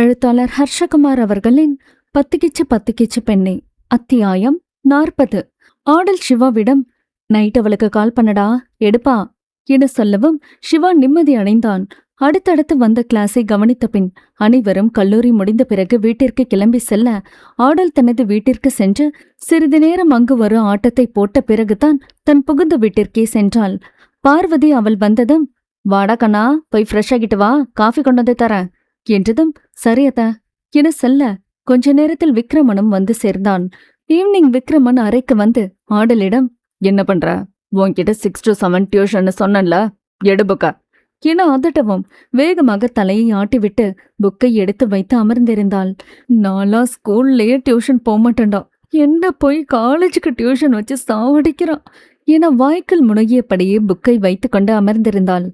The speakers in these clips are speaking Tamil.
எழுத்தாளர் ஹர்ஷகுமார் அவர்களின் பத்துக்கிச்சு பத்துக்கிச்சு பெண்ணே. அத்தியாயம் நாற்பது. ஆடல் சிவாவிடம் நைட் அவளுக்கு கால் பண்ணடா எடுப்பா என சொல்லவும் சிவா நிம்மதி அடைந்தான். அடுத்தடுத்து வந்த கிளாஸை கவனித்த பின் அனைவரும் கல்லூரி முடிந்த பிறகு வீட்டிற்கு கிளம்பி செல்ல ஆடல் தனது வீட்டிற்கு சென்று சிறிது நேரம் அங்கு வரும் ஆட்டத்தை போட்ட பிறகுதான் தன் புகுந்த வீட்டிற்கே சென்றாள். பார்வதி அவள் வந்ததும் வாடா கண்ணா போய் ஃப்ரெஷ் ஆகிட்டு வா காஃபி கொண்டு வந்து தரேன். என்றதும் சரியதா என செல்ல. கொஞ்ச நேரத்தில் விக்ரமனும் வந்து சேர்ந்தான். ஈவினிங் விக்ரமன் அறைக்கு வந்து ஆடலிடம் என்ன பண்ற? உன்கிட்ட சிக்ஸ் டு செவன் டியூஷன் சொன்னல எடு புக்கா என அதட்டவும் வேகமாக தலையை ஆட்டிவிட்டு புக்கை எடுத்து வைத்து அமர்ந்திருந்தாள். நாளா ஸ்கூல்லயே டியூஷன் போக மாட்டேன்டா. என்ன போய் காலேஜுக்கு டியூஷன் வச்சு சாவடிக்கிறான்? என வாய்க்குள் முனகியபடியே புக்கை வைத்துக்கொண்டு அமர்ந்திருந்தாள்.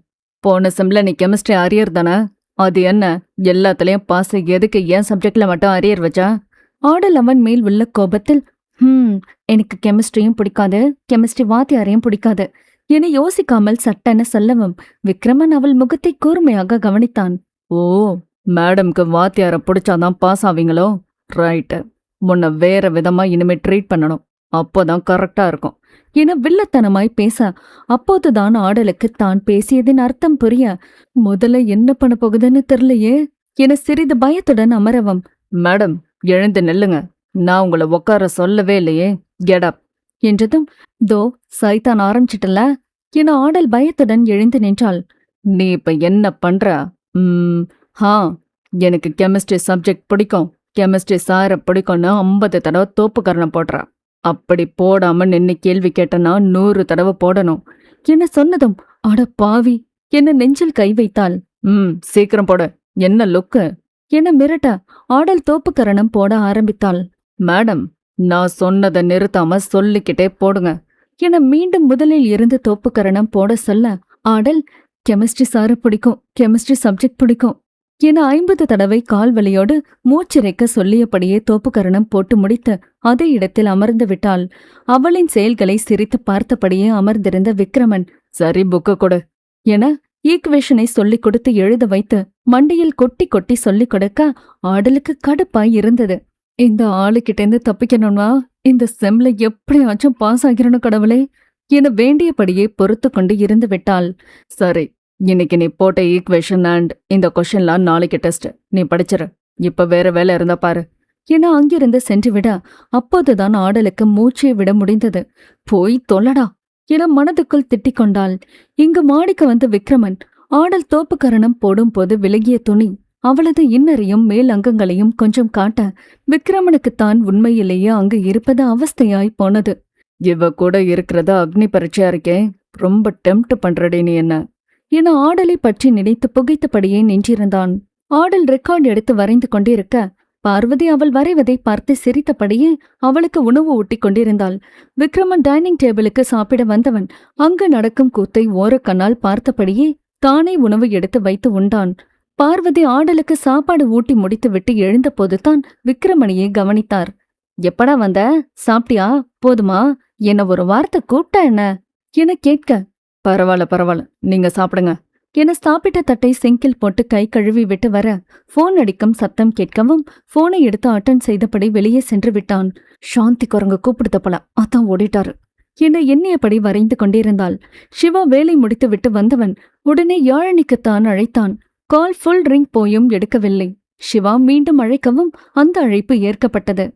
போன செம்ல நீ கெமிஸ்ட்ரி அரியர் தானே? அது என்ன? எல்லாத்துலயும் பாஸ் எதுக்கு ஏன் சப்ஜெக்ட்ல மட்டும் அரியர் வச்சா? ஆடல் அவன் மேல் உள்ள கோபத்தில் ஹம் எனக்கு கெமிஸ்ட்ரியும் பிடிக்காது. கெமிஸ்ட்ரி வாத்தியாரையும் பிடிக்காது. என யோசிக்காமல் சட்டென சொல்லவும் விக்ரமன் அவள் முகத்தை கூர்மையாக கவனித்தான். ஓ மேடம்க்கு வாத்தியார பிடிச்சாதான் பாஸ் ஆவீங்களோ? ரைட்டு முன்ன வேற விதமா இனிமே ட்ரீட் பண்ணணும். அப்போதான் கரெக்டா இருக்கும். என வில்லத்தனமாய் பேச அப்போதுதான் ஆடலுக்கு தான் பேசியதின் அர்த்தம் புரிய முதல்ல என்ன பண்ண போகுதுன்னு தெரியலையே? என சிறிது பயத்துடன் அமரவும் மேடம் எழுந்து நில்லுங்க. நான் உங்களை உட்கார சொல்லவே இல்லையே. கெடப் என்றதும் தோ சைத்தான் ஆரம்பிச்சிட்டல? என ஆடல் பயத்துடன் எழுந்து நின்றாள். நீ இப்ப என்ன பண்ற? ம் ஹா எனக்கு கெமிஸ்ட்ரி சப்ஜெக்ட் பிடிக்கும். கெமிஸ்ட்ரி சார பிடிக்கும்னு ஐம்பது தடவை தோப்புக்கரணம் போடுறா. அப்படி போடாம நின்னு கேள்வி கேட்டனா நூறு தடவை போடணும். என்ன சொன்னதும்? அட பாவி என்ன நெஞ்சில் கை வைத்தாள் ம் சீக்கிரம் போட. என்ன லுக்கு? என மிரட்ட? ஆடல் தோப்புக்கரணம் போட ஆரம்பித்தாள். மேடம் நான் சொன்னதை நிறுத்தாம சொல்லிக்கிட்டே போடுங்க. என மீண்டும் முதலில் இருந்து தோப்புக்கரணம் போட சொல்ல ஆடல் கெமிஸ்ட்ரி சாரு பிடிக்கும் கெமிஸ்ட்ரி சப்ஜெக்ட் பிடிக்கும். என ஐம்பது தடவை கால் வலியோடு மூச்சிறைக்க சொல்லியபடியே தோப்புக்கரணம் போட்டு முடித்து அதே இடத்தில் அமர்ந்து விட்டாள். அவளின் செயல்களை சிரித்து பார்த்தபடியே அமர்ந்திருந்த விக்ரமன் சரி புக்கு கொடு என ஈக்குவேஷனை சொல்லிக் கொடுத்து எழுத வைத்து மண்டையில் கொட்டி கொட்டி சொல்லிக் கொடுக்க ஆடலுக்கு கடுப்பாய் இருந்தது. இந்த ஆளுகிட்டேந்து தப்பிக்கணும்னா இந்த செம்ல எப்படியாச்சும் பாஸ் ஆகிறணும் கடவுளே என வேண்டியபடியே பொறுத்து கொண்டு இருந்து விட்டாள். சரி இன்னைக்கு நீ போட்ட ஈக்குவேஷன் அண்ட் இந்த கொஷின்லாம் நாளைக்கு டெஸ்ட் நீ படிச்சிரு. இப்ப வேற வேலை இருந்தா பாரு. என அங்கிருந்து சென்று விட அப்போதுதான் ஆடலுக்கு மூச்சை விட முடிந்தது. போய் தொல்லடா. என மனதுக்குள் திட்டிக் கொண்டாள். இங்கு மாடிக்கு வந்த விக்ரமன் ஆடல் தோப்புக்கரணம் போடும்போது விலகிய துணி அவளது இன்னரையும் மேல் அங்கங்களையும் கொஞ்சம் காட்ட விக்ரமனுக்குத்தான் உண்மையிலேயே அங்கு இருப்பது அவஸ்தையாய் போனது. இவ கூட இருக்கிறது அக்னி பரீட்சையா இருக்கே? ரொம்ப டெம்ட் பண்றடே நீ என்ன? என ஆடலை பற்றி நினைத்து புகைத்தபடியே நின்றிருந்தான். ஆடல் ரெக்கார்ட் எடுத்து வரைந்து கொண்டிருக்க பார்வதி அவள் வரைவதை பார்த்து சிரித்தபடியே அவளுக்கு உணவு ஊட்டிக் கொண்டிருந்தாள். விக்ரமன் டைனிங் டேபிளுக்கு சாப்பிட வந்தவன் அங்கு நடக்கும் கூத்தை ஓரக்கண்ணால் பார்த்தபடியே தானே உணவு எடுத்து வைத்து உண்டான். பார்வதி ஆடலுக்கு சாப்பாடு ஊட்டி முடித்துவிட்டு எழுந்தபோதுதான் விக்ரமணியை கவனித்தார். எப்படா வந்த? சாப்பிட்டியா? போதுமா? என்ன ஒரு வார்த்தை கூப்பிட்டா என்ன என கேட்க பரவாயில்ல பரவாயில்ல. நீங்க சாப்பிடுங்க. என சாப்பிட்ட தட்டை சிங்கில் போட்டு கை கழுவி விட்டு வர போன் அடிக்கும் சத்தம் கேட்கவும் போனை எடுத்து அட்டன் செய்தபடி வெளியே சென்று விட்டான். சாந்தி குரங்கு கூப்பிடுத போல அதான் ஓடிட்டாரு. என எண்ணியபடி வரைந்து கொண்டிருந்தாள். சிவா வேலை முடித்து விட்டு வந்தவன் உடனே யாழினிக்குத்தான் அழைத்தான். கால் ஃபுல் ரிங் போயும் எடுக்கவில்லை. சிவா மீண்டும் அழைக்கவும் அந்த அழைப்பு ஏற்கப்பட்டது.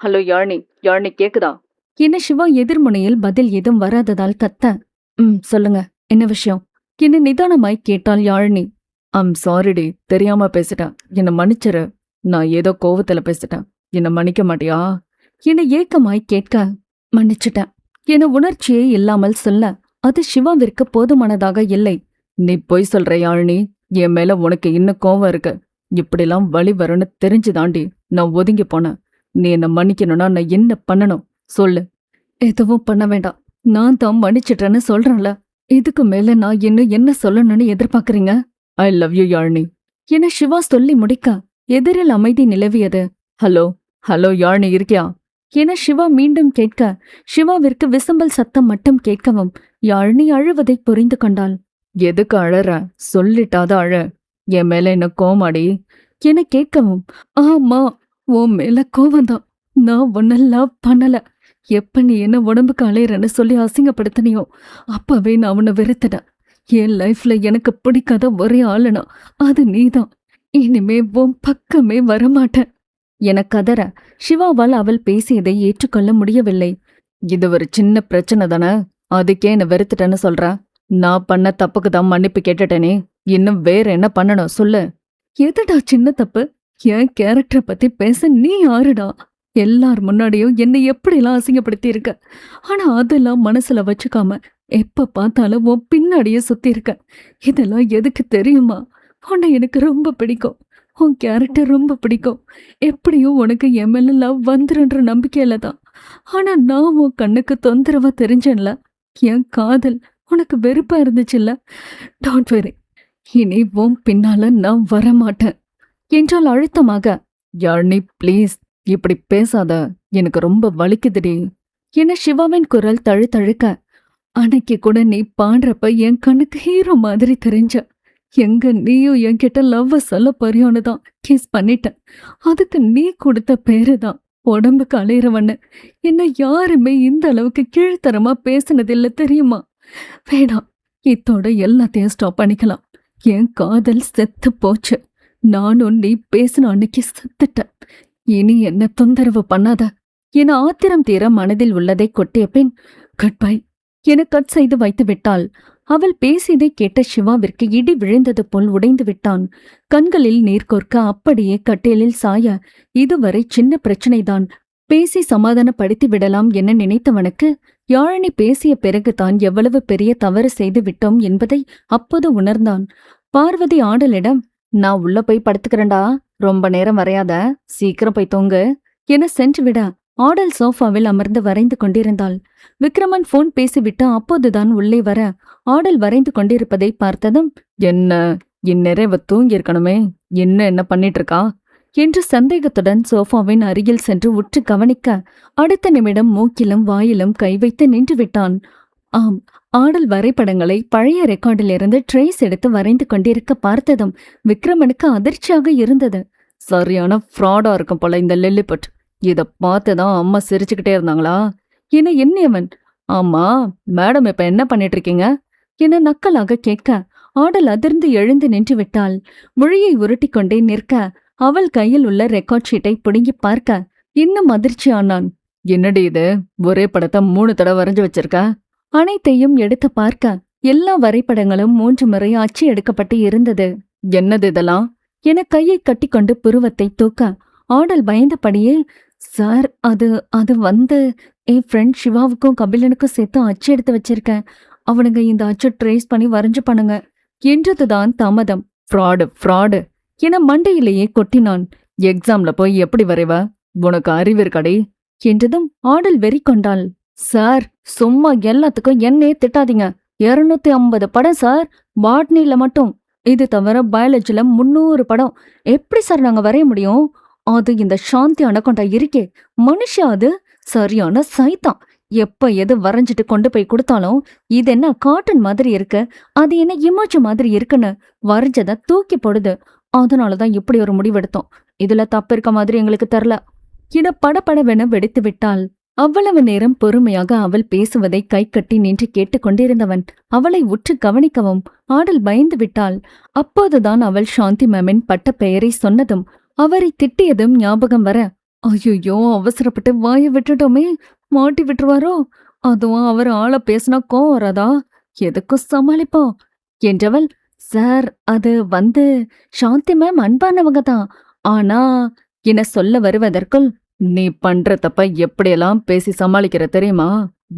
ஹலோ யாழினி யாழினி கேக்குதா? என்ன சிவா எதிர்முனையில் பதில் ஏதும் வராததால் கத்த ம் சொல்லுங்க. என்ன விஷயம்? என்ன நிதானமாய் கேட்டாள் யாழினி. ஐம் சாரிடி தெரியாம பேசிட்டேன். என்ன மன்னிச்சிரு. நான் ஏதோ கோவத்துல பேசிட்டேன். என்ன மன்னிக்க மாட்டியா? என்ன ஏக்கமாய் கேட்க மன்னிச்சிட்டேன். என உணர்ச்சியே இல்லாமல் சொல்ல அது சிவாவிற்கு போதுமானதாக இல்லை. நீ பொய் சொல்ற யாழினி. என் மேல உனக்கு இன்னும் கோவம் இருக்கு. இப்படிலாம் வழி வரும்னு தெரிஞ்சுதாண்டி நான் ஒதுங்கி போனேன். நீ என்ன மன்னிக்கணும்னா நான் என்ன பண்ணணும்? சொல்லு. எதுவும் பண்ண வேண்டாம். நான் தான் மன்னிச்சிட்டேன்னு சொல்றேன்ல. இதுக்கு மேல நான் இன்னும் என்ன சொல்லணும்னு எதிர்பார்க்கறீங்க? ஐ லவ் யூ யாழ்னி என சிவா சொல்லி முடிக்க எதிரில் அமைதி நிலவியது. ஹலோ ஹலோ யாழ்னி இருக்கியா? என சிவா மீண்டும் கேட்க சிவாவிற்கு விசம்பல் சத்தம் மட்டும் கேட்கவும் யாழினி அழுவதை புரிந்து கொண்டாள். எதுக்கு அழற? சொல்லிட்டாத அழ. என் மேல என்ன கோமாடி என கேட்கவும் ஆமா உன் மேல கோவம்தான். நான் லவ் பண்ணல. எப்ப நீ என்ன உடம்புக்கு அலையிறன்னு சொல்லி அசிங்கப்படுத்தினியோ அப்பவே நான் அவனை வெறுத்துட்டேன். என் லைஃப்ல எனக்கு பிடிக்காத ஒரே ஆளுனா அது நீதான். இனிமே உன் பக்கமே வரமாட்டேன். என கதற சிவாவால் அவள் பேசியதை ஏற்றுக்கொள்ள முடியவில்லை. இது ஒரு சின்ன பிரச்சனை தானே? அதுக்கே என்ன வெறுத்துட்டேன்னு சொல்ற? நான் பண்ண தப்புக்கு தான் மன்னிப்பு கேட்டுட்டேனே. இன்னும் வேற என்ன பண்ணணும்? சொல்லு. எதுடா சின்ன தப்பு? என் கேரக்டரை பத்தி பேச நீ யாருடா? எல்லார் முன்னாடியும் என்னை எப்படிலாம் அசிங்கப்படுத்தி இருக்க ஆனா அதெல்லாம் மனசுல வச்சுக்காம எப்ப பார்த்தாலும் உன் பின்னாடியே சுத்தி இருக்க இதெல்லாம் எதுக்கு தெரியுமா? உன்னை எனக்கு ரொம்ப பிடிக்கும். உன் கேரக்டர் ரொம்ப பிடிக்கும். எப்படியும் உனக்கு எம்எல்ஏ லவ் வந்துருன்ற நம்பிக்கையில தான். ஆனா நான் உன் கண்ணுக்கு தொந்தரவா தெரிஞ்சேன்ல என் காதல் உனக்கு வெறுப்பா இருந்துச்சுல்ல? டோன்ட் வெரி இனி உன் பின்னால நான் வரமாட்டேன். என்றால் அழுத்தமாக யாழ்னி ப்ளீஸ் இப்படி பேசாத எனக்கு ரொம்ப வலிக்குதுடி. என சிவாவின் குரல் தழு தழுக்க. அன்னைக்கு கூட நீ பாடுறப்ப என் கண்ணுக்கு ஹீரோ மாதிரி தெரிஞ்ச. எங்க நீயும் என்கிட்ட லவ்வ சொல்ல போறியோன்னு தான் கிஸ் பண்ணிட்டேன். அதுக்கு நீ கொடுத்த பேரு தான் உடம்புக்கு அலையிறவன்னு. என்ன யாருமே இந்த அளவுக்கு கீழ்த்தரமா பேசினதில்ல தெரியுமா? வேணாம் இத்தோட எல்லாத்தையும் ஸ்டாப் பண்ணிக்கலாம். என் காதல் செத்து போச்சு. நானும் நீ பேசின அன்னைக்கு செத்துட்டேன். இனி என்ன தொந்தரவு பண்ணாத. என ஆத்திரம் தீர மனதில் உள்ளதை கொட்டிய பின் குட் பை என கட் செய்து வைத்து விட்டாள். அவள் பேசியதை கேட்ட சிவாவிற்கு இடி விழுந்தது போல் உடைந்து விட்டான். கண்களில் நீர் கோர்க்க அப்படியே கட்டேலில் சாய இதுவரை சின்ன பிரச்சனைதான். பேசி சமாதானப்படுத்தி விடலாம் என நினைத்தவனுக்கு யாழினி பேசிய பிறகுதான் எவ்வளவு பெரிய தவறு செய்து விட்டோம் என்பதை அப்போது உணர்ந்தான். பார்வதி ஆடலிடம் நான் உள்ள போய் படுத்துக்கிறேன்டா. ரொம்ப நேரம் வரையாத சீக்கிரம் போய் தூங்கு. என சென்று விட ஆடல் சோஃபாவில் அமர்ந்து வரைந்து கொண்டிருந்தாள். விக்ரமன் போன் பேசிவிட்டு அப்போதுதான் உள்ளே வர ஆடல் வரைந்து கொண்டிருப்பதை பார்த்ததும் என்ன இந்நேரம் இவ தூங்கி இருக்கணுமே என்ன என்ன பண்ணிட்டு இருக்கா என்று சந்தேகத்துடன் சோஃபாவின் அருகில் சென்று உற்று கவனிக்க அடுத்த நிமிடம் மூக்கிலும் வாயிலும் கை வைத்து நின்று விட்டான். ஆம் ஆடல் வரைபடங்களை பழைய ரெக்கார்டிலிருந்து ட்ரேஸ் எடுத்து வரைந்து கொண்டிருக்க பார்த்ததும் விக்ரமனுக்கு அதிர்ச்சியாக இருந்தது. சரியான ஃப்ராடா இருக்கும் போல இந்த லெல்லிபட். இத பார்த்துதான் அம்மா சிரிச்சுக்கிட்டே இருந்தாங்களா? என எண்ணியவன் ஆமா மேடம் இப்ப என்ன பண்ணிட்டு இருக்கீங்க என நக்கலாக கேட்க ஆடல் அதிர்ந்து எழுந்து நின்று விட்டாள். மொழியை உருட்டி கொண்டே நிற்க அவள் கையில் உள்ள ரெக்கார்ட் ஷீட்டை பிடுங்கி பார்க்க இன்னும் அதிர்ச்சி ஆனான். என்னடி இது? ஒரே படத்தை மூணு தடவை வரைஞ்சு வச்சிருக்க? அனைத்தையும் எடுத்து பார்க்க எல்லா வரைபடங்களும் மூன்று முறை அச்சு எடுக்கப்பட்டு இருந்தது. என்னது இதெல்லாம்? என கையை கட்டிக்கொண்டு புருவத்தை தூக்க ஆடல் பயந்தபடியே சார் அது அது வந்து என் ஃப்ரெண்ட் சிவாவுக்கும் கபிலனுக்கும் சேர்த்து அச்சு எடுத்து வச்சிருக்கேன். அவனுங்க இந்த அச்சு ட்ரேஸ் பண்ணி வரைஞ்சு பண்ணுங்க. என்றதுதான் தாமதம். ஃப்ராடு ஃப்ராடு என மண்டையிலேயே கொட்டினான். எக்ஸாம்ல போய் எப்படி வரைவ? உனக்கு அறிவு இருக்கடி. என்றதும் ஆடல் வெறி கொண்டாள் சார் சும்மா எல்லாத்துக்கும் என்னையே திட்டாதீங்க. இருநூத்தி ஐம்பது படம் சார் பாட்னியில மட்டும். இது தவிர பயாலஜில முந்நூறு படம். எப்படி சார் நாங்க வரைய முடியும்? அது இந்த சாந்தி அணக்கொண்டா இருக்கே. மனுஷா அது. சரியான சைத்தான். எப்ப எது வரைஞ்சிட்டு கொண்டு போய் கொடுத்தாலும் இது என்ன காட்டன் மாதிரி இருக்கு? அது என்ன இமோஜி மாதிரி இருக்குன்னு வரைஞ்சத தூக்கி போடுது. அதனாலதான் இப்படி ஒரு முடிவெடுத்தோம். இதுல தப்பு இருக்க மாதிரி எங்களுக்கு தெரில இட படப்படவென வெடித்து விட்டாள் அவ்வளவு நேரம் பொறுமையாக அவள் பேசுவதை கை கட்டி நின்று கேட்டுக்கொண்டிருந்தவன் அவளை உற்று கவனிக்கவும் ஆடல் பயந்து விட்டாள் அப்போதுதான் அவள் சாந்தி மேமின் பட்ட பெயரை சொன்னதும் அவரை திட்டியதும் ஞாபகம் வர ஐயோ அவசரப்பட்டு வாயை விட்டுட்டோமே மாட்டி விட்டுருவாரோ? அதுவும் அவர் ஆள பேசினா கோவம் வராதா? எதுக்கும் சமாளிப்போம் என்றவள் சார் அது வந்து சாந்தி மேம் அன்பானவங்க தான். ஆனா என சொல்ல வருவதற்குள் நீ பண்ற தப்ப எப்படியெல்லாம் பேசி சமாளிக்கிற தெரியுமா?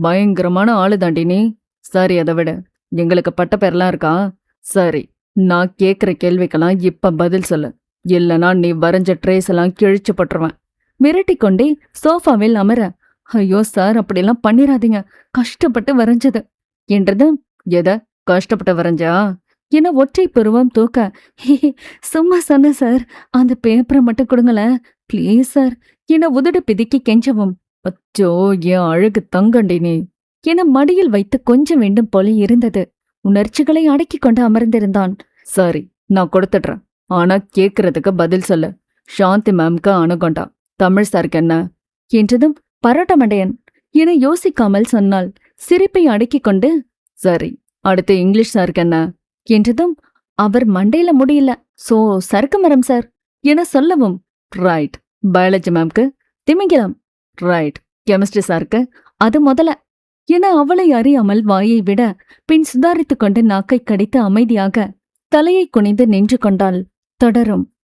பயங்கரமான ஆளு தாண்டி நீ. சரி அதை விட. எங்களுக்கு பட்ட பேர்லாம் இருக்கா? சரி நான் கேட்குற கேள்விக்கெல்லாம் இப்ப பதில் சொல்லு. இல்லனா நீ வரைஞ்ச ட்ரேஸ் எல்லாம் கிழிச்சு போட்டுருவேன். மிரட்டி கொண்டே சோஃபாவில் அமர ஐயோ சார் அப்படியெல்லாம் பண்ணிராதீங்க. கஷ்டப்பட்டு வரைஞ்சது. என்றது எத? கஷ்டப்பட்டு வரைஞ்சா? என ஒற்றை பருவம் தூக்க "ஹே, சும்மா சொன்ன சார் அந்த பேப்பரை மட்டும் கொடுங்களேன். ப்ளீஸ் சார் என உதடு பிதுக்கி கெஞ்சவும் அச்சோ என் அழகு தங்கண்டினே என மடியில் வைத்து கொஞ்சம் வேண்டும் போல இருந்தது. உணர்ச்சிகளை அடக்கிக் கொண்டு அமர்ந்திருந்தான். சரி நான் கொடுத்துடுறேன். ஆனா கேக்குறதுக்கு பதில் சொல்லு. சாந்தி மேம்க்கு அணுகொண்டா. தமிழ் சாருக்கு என்ன? என்றதும் பரோட்டமண்டையன் என யோசிக்காமல் சொன்னாள். சிரிப்பை அடக்கிக் கொண்டு சரி அடுத்து இங்கிலீஷ் சாருக்கு என்ன? என்றதும் அவர் மண்டையில முடியல. சோ சறுக்கு மரம் சார் என சொல்லவும் ரைட் பயாலஜி மேம்க்கு திமிங்கலம். ரைட் கெமிஸ்ட்ரி சாருக்கு அது முதல்ல. என அவளை அறியாமல் வாயை விட பின் சுதாரித்துக் கொண்டு நாக்கை கடித்து அமைதியாக தலையை குனிந்து நின்று கொண்டாள். தொடரும்.